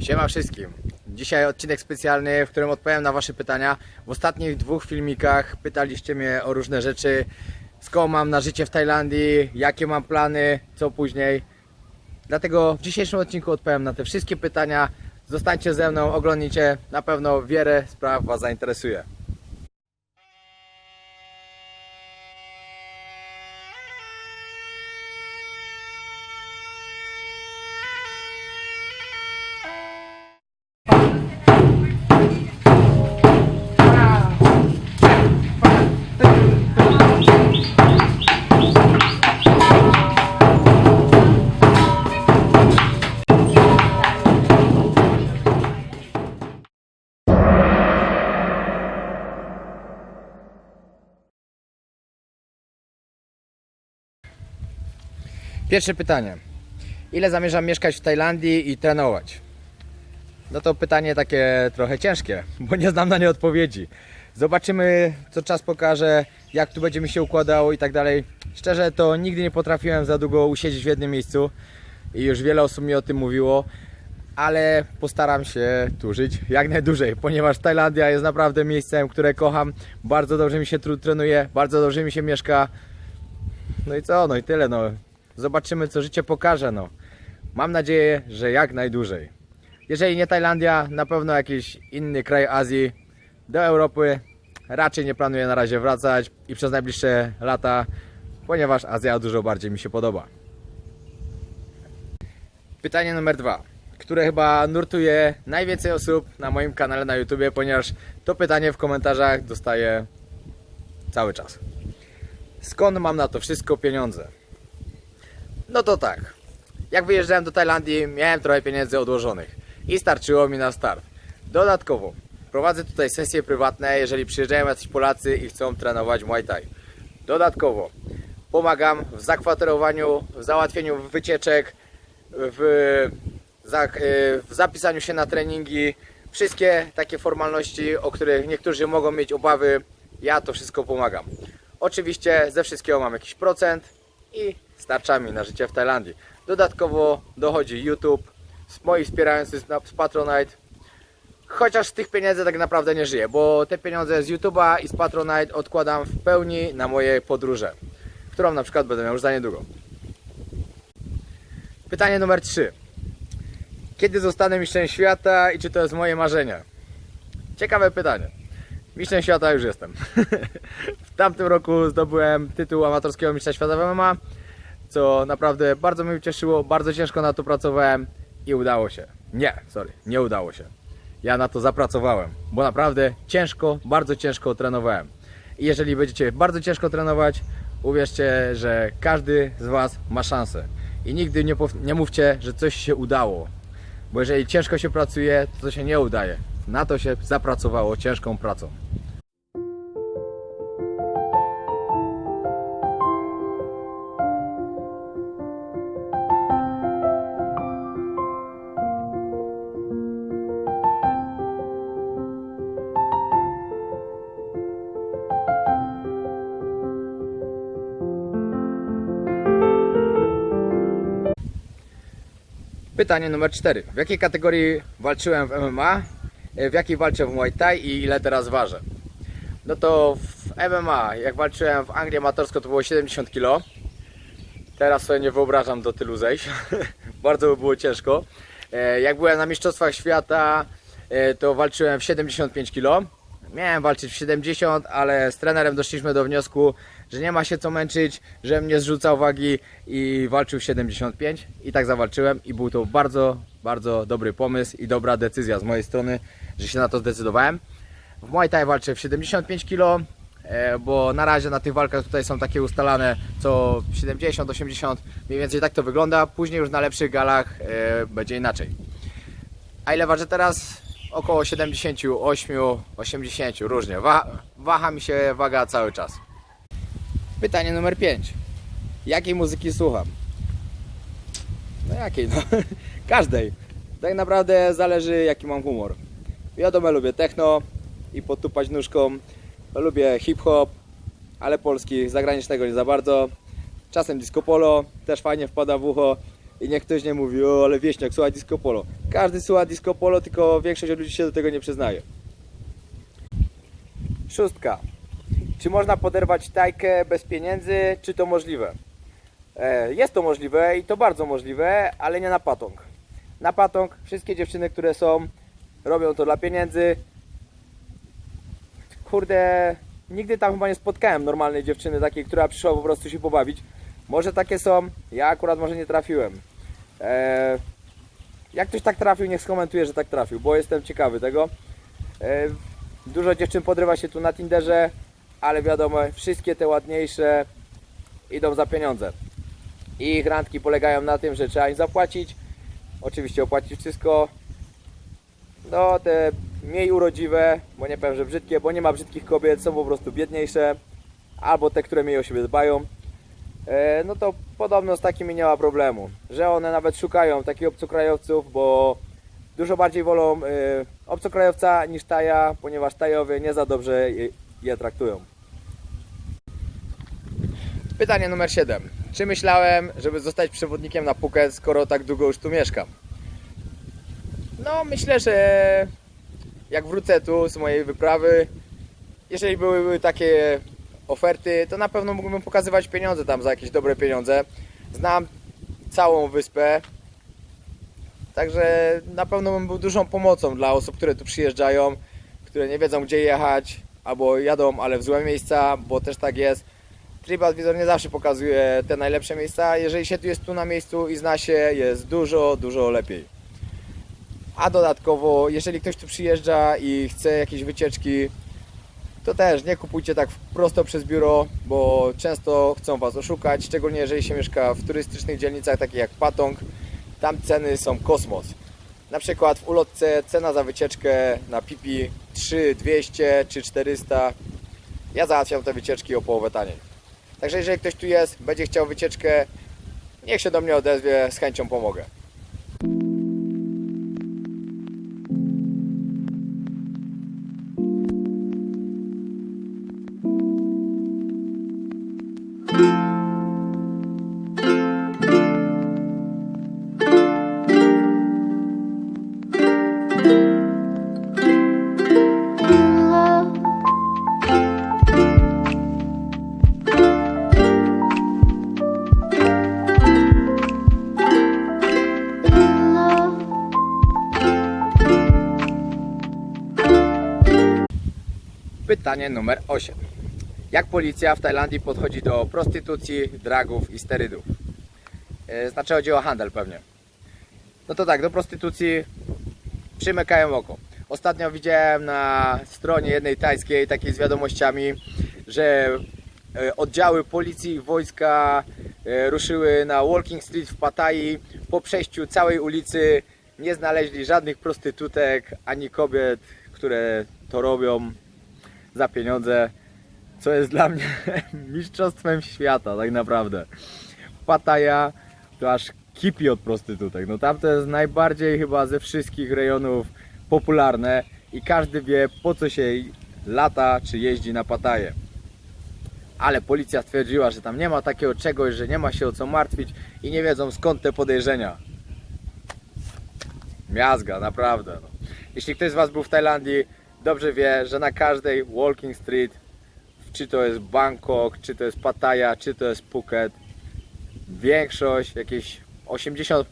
Siema wszystkim. Dzisiaj odcinek specjalny, w którym odpowiem na Wasze pytania. W ostatnich dwóch filmikach pytaliście mnie o różne rzeczy. Skąd mam na życie w Tajlandii, jakie mam plany, co później. Dlatego w dzisiejszym odcinku odpowiem na te wszystkie pytania. Zostańcie ze mną, oglądnijcie. Na pewno wiele spraw Was zainteresuje. Pierwsze pytanie. Ile zamierzam mieszkać w Tajlandii i trenować? No to pytanie takie trochę ciężkie, bo nie znam na nie odpowiedzi. Zobaczymy, co czas pokaże, jak tu będzie mi się układało i tak dalej. Szczerze, to nigdy nie potrafiłem za długo usiedzieć w jednym miejscu i już wiele osób mi o tym mówiło, ale postaram się tu żyć jak najdłużej, ponieważ Tajlandia jest naprawdę miejscem, które kocham. Bardzo dobrze mi się tu trenuje, bardzo dobrze mi się mieszka. No i co, no i tyle, no. Zobaczymy, co życie pokaże, no. Mam nadzieję, że jak najdłużej. Jeżeli nie Tajlandia, na pewno jakiś inny kraj Azji. Do Europy raczej nie planuję na razie wracać i przez najbliższe lata, ponieważ Azja dużo bardziej mi się podoba. Pytanie numer dwa, które chyba nurtuje najwięcej osób na moim kanale na YouTubie, ponieważ to pytanie w komentarzach dostaję cały czas. Skąd mam na to wszystko pieniądze? No to tak. Jak wyjeżdżałem do Tajlandii, miałem trochę pieniędzy odłożonych i starczyło mi na start. Dodatkowo prowadzę tutaj sesje prywatne, jeżeli przyjeżdżają jacyś Polacy i chcą trenować Muay Thai. Dodatkowo pomagam w zakwaterowaniu, w załatwieniu wycieczek, w, y, w zapisaniu się na treningi. Wszystkie takie formalności, o których niektórzy mogą mieć obawy, ja to wszystko pomagam. Oczywiście ze wszystkiego mam jakiś procent i starcza mi na życie w Tajlandii. Dodatkowo dochodzi YouTube, moi wspierający z Patronite. Chociaż z tych pieniędzy tak naprawdę nie żyję, bo te pieniądze z YouTube'a i z Patronite odkładam w pełni na moje podróże, którą na przykład będę miał już za niedługo. Pytanie numer 3. Kiedy zostanę mistrzem świata i czy to jest moje marzenie? Ciekawe pytanie. Mistrzem świata już jestem. w tamtym roku zdobyłem tytuł amatorskiego mistrza świata w MMA, co naprawdę bardzo mnie ucieszyło, bardzo ciężko na to pracowałem i udało się. Nie, sorry, nie udało się. Ja na to zapracowałem, bo naprawdę ciężko, bardzo ciężko trenowałem. I jeżeli będziecie bardzo ciężko trenować, uwierzcie, że każdy z Was ma szansę. I nigdy nie, nie mówcie, że coś się udało, bo jeżeli ciężko się pracuje, to to się nie udaje. Na to się zapracowało ciężką pracą. Pytanie numer 4. W jakiej kategorii walczyłem w MMA? E, W jakiej walczę w Muay Thai i ile teraz ważę? No to w MMA, jak walczyłem w Anglii amatorsko, to było 70 kg. Teraz sobie nie wyobrażam do tylu zejść. Bardzo by było ciężko. E, Jak byłem na Mistrzostwach Świata, e, to walczyłem w 75 kg. Miałem walczyć w 70, ale z trenerem doszliśmy do wniosku, że nie ma się co męczyć, że mnie zrzucał wagi i walczył w 75 i tak zawalczyłem i był to bardzo, bardzo dobry pomysł i dobra decyzja z mojej strony, że się na to zdecydowałem. W Muay Thai walczę w 75 kg, e, bo na razie na tych walkach tutaj są takie ustalane co 70-80, mniej więcej tak to wygląda, później już na lepszych galach e, będzie inaczej. A ile ważę teraz? Około 78, 80, różnie. Wa waha mi się waga cały czas. Pytanie numer 5. Jakiej muzyki słucham? No jakiej? No, każdej. Tak naprawdę zależy jaki mam humor. Wiadomo, lubię techno i potupać nóżką. Lubię hip-hop, ale polski, zagranicznego nie za bardzo. Czasem disco polo, też fajnie wpada w ucho. I niech ktoś nie mówi, o ale wieśniak, słucha disco polo. Każdy słucha disco polo, tylko większość ludzi się do tego nie przyznaje. Szóstka. Czy można poderwać tajkę bez pieniędzy, czy to możliwe? E, Jest to możliwe i to bardzo możliwe, ale nie na patong. Na patong wszystkie dziewczyny, które są, robią to dla pieniędzy. Kurde, nigdy tam chyba nie spotkałem normalnej dziewczyny takiej, która przyszła po prostu się pobawić. Może takie są, ja akurat może nie trafiłem. E, Jak ktoś tak trafił, niech skomentuje, że tak trafił, bo jestem ciekawy tego. E, Dużo dziewczyn podrywa się tu na Tinderze, ale wiadomo, wszystkie te ładniejsze idą za pieniądze. I ich randki polegają na tym, że trzeba im zapłacić. Oczywiście opłacić wszystko. No, te mniej urodziwe, bo nie powiem, że brzydkie, bo nie ma brzydkich kobiet, są po prostu biedniejsze. Albo te, które mniej o siebie dbają. E, No to podobno z takimi nie ma problemu. Że one nawet szukają takich obcokrajowców, bo dużo bardziej wolą e, obcokrajowca niż taja, ponieważ tajowie nie za dobrze je, traktują. Pytanie numer 7. Czy myślałem, żeby zostać przewodnikiem na Phuket, skoro tak długo już tu mieszkam? No, myślę, że jak wrócę tu z mojej wyprawy, jeżeli byłyby takie oferty, to na pewno mógłbym pokazywać pieniądze tam za jakieś dobre pieniądze. Znam całą wyspę, także na pewno bym był dużą pomocą dla osób, które tu przyjeżdżają, które nie wiedzą gdzie jechać, albo jadą, ale w złe miejsca, bo też tak jest. TripAdvisor nie zawsze pokazuje te najlepsze miejsca. Jeżeli się tu jest tu na miejscu i zna się, jest dużo, dużo lepiej. A dodatkowo, jeżeli ktoś tu przyjeżdża i chce jakieś wycieczki, to też nie kupujcie tak prosto przez biuro, bo często chcą Was oszukać, szczególnie jeżeli się mieszka w turystycznych dzielnicach takich jak Patong. Tam ceny są kosmos. Na przykład w ulotce cena za wycieczkę na Pipi 3200 czy 400. Ja załatwiam te wycieczki o połowę taniej. Także jeżeli ktoś tu jest, będzie chciał wycieczkę, niech się do mnie odezwie, z chęcią pomogę. Pytanie numer 8. Jak policja w Tajlandii podchodzi do prostytucji, dragów i sterydów? E, Znaczy chodzi o handel pewnie. No to tak, do prostytucji przymykają oko. Ostatnio widziałem na stronie jednej tajskiej takiej z wiadomościami, że e, oddziały policji i wojska e, ruszyły na Walking Street w Pattaya. Po przejściu całej ulicy nie znaleźli żadnych prostytutek ani kobiet, które to robią za pieniądze, co jest dla mnie mistrzostwem świata tak naprawdę. Pattaya to aż kipi od prostytutek. No tam to jest najbardziej chyba ze wszystkich rejonów popularne i każdy wie po co się lata czy jeździ na Pattaję. Ale policja stwierdziła, że tam nie ma takiego czegoś, że nie ma się o co martwić i nie wiedzą skąd te podejrzenia. Miazga, naprawdę. No. Jeśli ktoś z Was był w Tajlandii, dobrze wie, że na każdej Walking Street, czy to jest Bangkok, czy to jest Pattaya, czy to jest Phuket, większość, jakieś 80%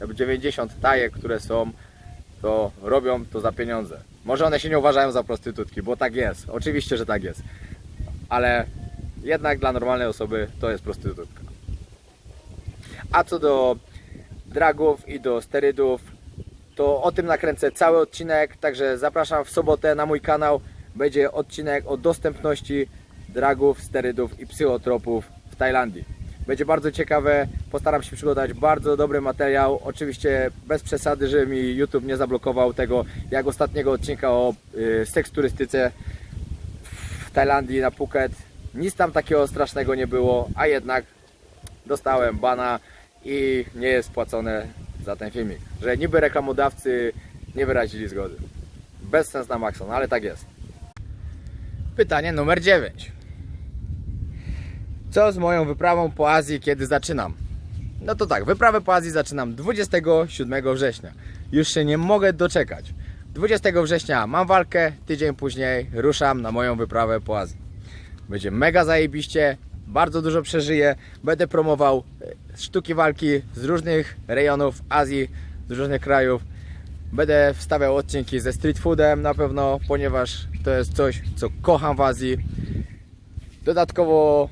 albo 90% tajek, które są, to robią to za pieniądze. Może one się nie uważają za prostytutki, bo tak jest. Oczywiście, że tak jest. Ale jednak dla normalnej osoby to jest prostytutka. A co do dragów i do sterydów, to o tym nakręcę cały odcinek, także zapraszam w sobotę na mój kanał. Będzie odcinek o dostępności dragów, sterydów i psychotropów w Tajlandii. Będzie bardzo ciekawe, postaram się przygotować bardzo dobry materiał, oczywiście bez przesady, że mi YouTube nie zablokował tego, jak ostatniego odcinka o y, seks turystyce w Tajlandii na Phuket. Nic tam takiego strasznego nie było, a jednak dostałem bana i nie jest płacone za ten filmik. Że niby reklamodawcy nie wyrazili zgody. Bez sens na maksa, no ale tak jest. Pytanie numer 9. Co z moją wyprawą po Azji, kiedy zaczynam? No to tak, wyprawę po Azji zaczynam 27 września. Już się nie mogę doczekać. 20 września mam walkę, tydzień później ruszam na moją wyprawę po Azji. Będzie mega zajebiście, bardzo dużo przeżyję. Będę promował e, sztuki walki z różnych rejonów Azji, z różnych krajów. Będę wstawiał odcinki ze street foodem na pewno, ponieważ to jest coś, co kocham w Azji. Dodatkowo,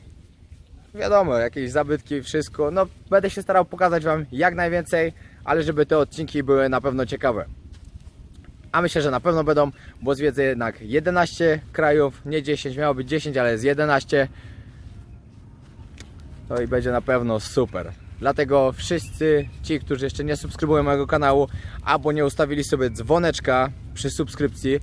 wiadomo, jakieś zabytki, wszystko. No, będę się starał pokazać Wam jak najwięcej, ale żeby te odcinki były na pewno ciekawe. A myślę, że na pewno będą, bo zwiedzę jednak 11 krajów, nie 10, miało być 10, ale jest 11. No i będzie na pewno super. Dlatego wszyscy ci, którzy jeszcze nie subskrybują mojego kanału, albo nie ustawili sobie dzwoneczka przy subskrypcji,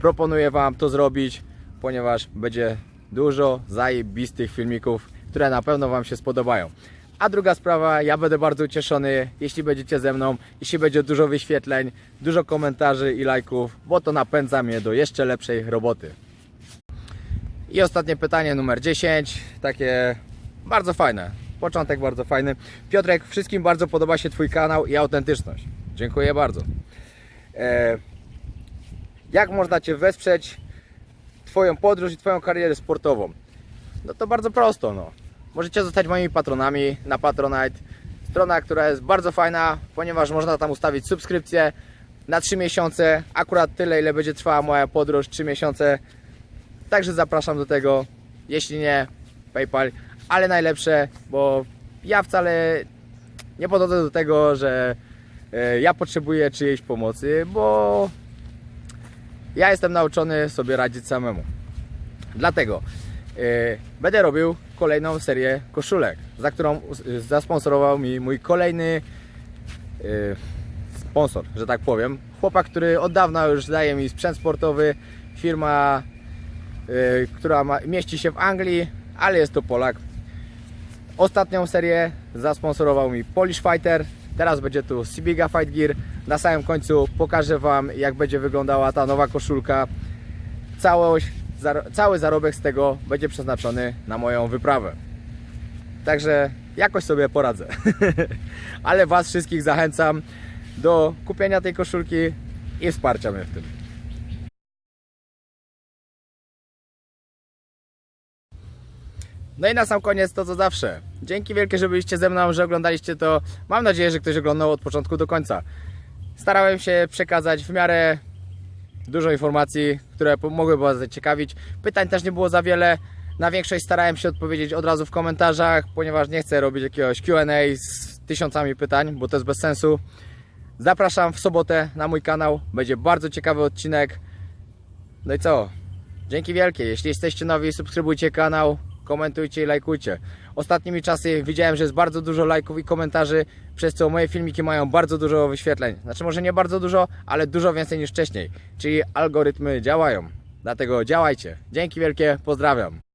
proponuję Wam to zrobić, ponieważ będzie dużo zajebistych filmików, które na pewno Wam się spodobają. A druga sprawa, ja będę bardzo ucieszony, jeśli będziecie ze mną, jeśli będzie dużo wyświetleń, dużo komentarzy i lajków, bo to napędza mnie do jeszcze lepszej roboty. I ostatnie pytanie numer 10, takie bardzo fajne. Początek bardzo fajny. Piotrek, wszystkim bardzo podoba się Twój kanał i autentyczność. Dziękuję bardzo. E, jak można Cię wesprzeć, Twoją podróż i Twoją karierę sportową? No to bardzo prosto, no. Możecie zostać moimi patronami na Patronite. Strona, która jest bardzo fajna, ponieważ można tam ustawić subskrypcję na 3 miesiące. Akurat tyle, ile będzie trwała moja podróż, 3 miesiące. Także zapraszam do tego. Jeśli nie, PayPal, ale najlepsze, bo ja wcale nie podchodzę do tego, że e, ja potrzebuję czyjejś pomocy, bo ja jestem nauczony sobie radzić samemu. Dlatego e, będę robił kolejną serię koszulek, za którą zasponsorował mi mój kolejny e, sponsor, że tak powiem. Chłopak, który od dawna już daje mi sprzęt sportowy, firma, która ma, mieści się w Anglii, ale jest to Polak. Ostatnią serię zasponsorował mi Polish Fighter, teraz będzie tu Sibiga Fight Gear. Na samym końcu pokażę Wam, jak będzie wyglądała ta nowa koszulka. Całość, cały zarobek z tego będzie przeznaczony na moją wyprawę. Także jakoś sobie poradzę. Ale Was wszystkich zachęcam do kupienia tej koszulki i wsparcia mnie w tym. No i na sam koniec to co zawsze. Dzięki wielkie, że byliście ze mną, że oglądaliście to. Mam nadzieję, że ktoś oglądał od początku do końca. Starałem się przekazać w miarę dużo informacji, które mogły Was zaciekawić. Pytań też nie było za wiele. Na większość starałem się odpowiedzieć od razu w komentarzach, ponieważ nie chcę robić jakiegoś QA z tysiącami pytań, bo to jest bez sensu. Zapraszam w sobotę na mój kanał. Będzie bardzo ciekawy odcinek. No i co? Dzięki wielkie. Jeśli jesteście nowi, subskrybujcie kanał, komentujcie i lajkujcie. Ostatnimi czasy widziałem, że jest bardzo dużo lajków i komentarzy, przez co moje filmiki mają bardzo dużo wyświetleń. Znaczy może nie bardzo dużo, ale dużo więcej niż wcześniej. Czyli algorytmy działają. Dlatego działajcie. Dzięki wielkie, pozdrawiam.